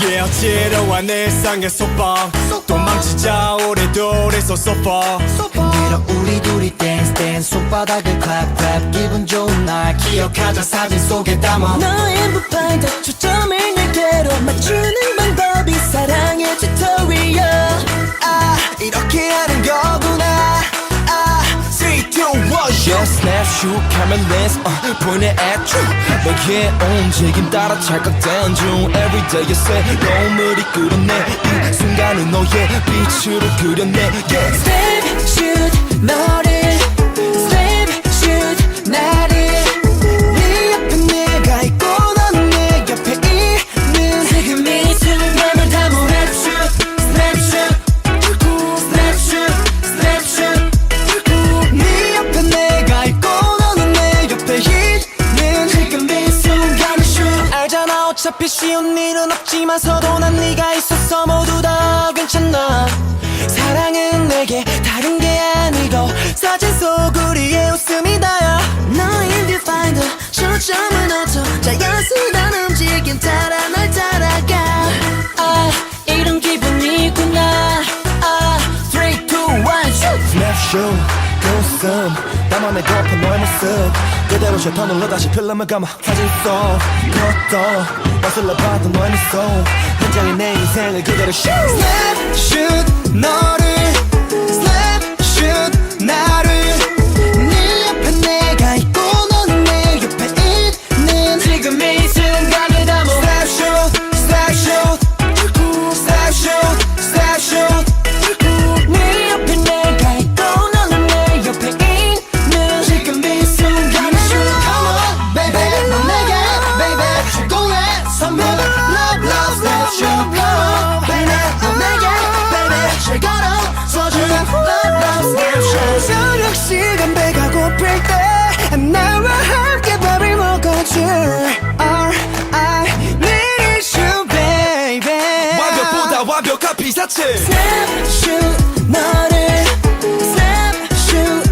지루한 일상의 소방 도망치자 우리 둘이서 소파. 흔들어 우리 둘이 댄스 댄스 손바닥을 clap clap. 기분 좋은 날 기억하자. 사진 속에 담아. 너의 무파이더 초점 Snapshot, camera lens, uh, at you 너의 움직임 따라 찰칵된 중 Everyday you say 너물이 끓어내 이 순간은 너의 빛으로 그려내 yeah. Step shoot 너를 어차피 쉬운 일은 없지만서도 난 네가 있어서 모두 다 괜찮아 사랑은 내게 다른 게 아니고 사진 속 우리의 웃음이 다야 너의 뷰파인더 초점을 놓쳐 자연스 웃음. 나만의 거품 너의 모습. 그대로 셔터 눌러 다시 필름을 감아 사진 속 그것도 거슬러 봤던 너의 미소. 현장의 내 인생을 그대로 shoot 저녁 시간 배가 고플 때 나와 함께 밥을 먹어줄 R I need you baby 완벽보다 완벽한 피사체 Snap shoot 너를 Snap shoot